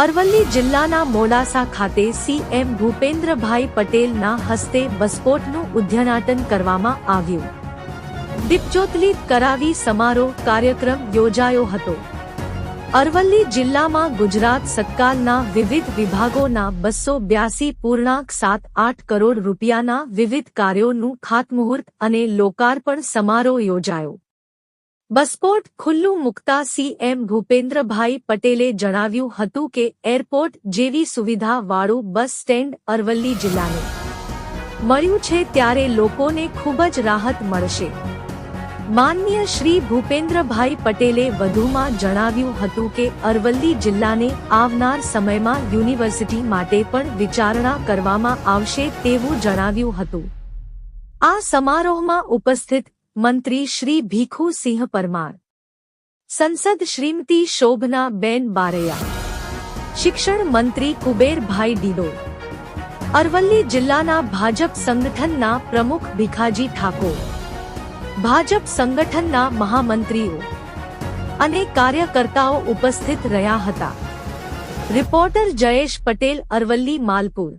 અરવલ્લી જિલ્લાના મોડાસા ખાતે સીએમ ભૂપેન્દ્રભાઈ પટેલના હસ્તે બસ્ફોટનું ઉદ્ઘાટન કરવામાં આવ્યું. દીપજ્યોતલી કરાવી સમારોહ કાર્યક્રમ યોજાયો હતો. અરવલ્લી જિલ્લામાં ગુજરાત સરકારના વિવિધ વિભાગોના બસો બ્યાસી પૂર્ણાંક સાત આઠ કરોડ રૂપિયાના વિવિધ કાર્યોનું ખાતમુહૂર્ત અને લોકાર્પણ સમારોહ યોજાયો. બસપોર્ટ ખુલ્લું મુકતા સીએમ ભૂપેન્દ્રભાઈ પટેલે જણાવ્યું હતું કે એરપોર્ટ જેવી સુવિધાવાળું બસ સ્ટેન્ડ અરવલ્લી જિલ્લાને મળ્યું છે ત્યારે લોકોને ખૂબ જ રાહત મળશે. માનનીય શ્રી ભૂપેન્દ્રભાઈ પટેલે વધુમાં જણાવ્યું હતું કે અરવલ્લી જિલ્લાને આવનાર સમયમાં યુનિવર્સિટી માટે પણ વિચારણા કરવામાં આવશે તેવું જણાવ્યું હતું. આ સમારોહમાં ઉપસ્થિત મંત્રી શ્રી ભીખુસિંહ પરમાર. સંસદ શ્રીમતી શોભના બેન બારૈયા. શિક્ષણ મંત્રી કુબેરભાઈ ડીડો. અરવલ્લી જિલ્લાના ભાજપ સંગઠનના પ્રમુખ ભીખાજી ઠાકોર. ભાજપ સંગઠનના મહામંત્રીઓ. અને કાર્યકર્તાઓ ઉપસ્થિત રહ્યા હતા. રિપોર્ટર જયેશ પટેલ અરવલ્લી માલપુર.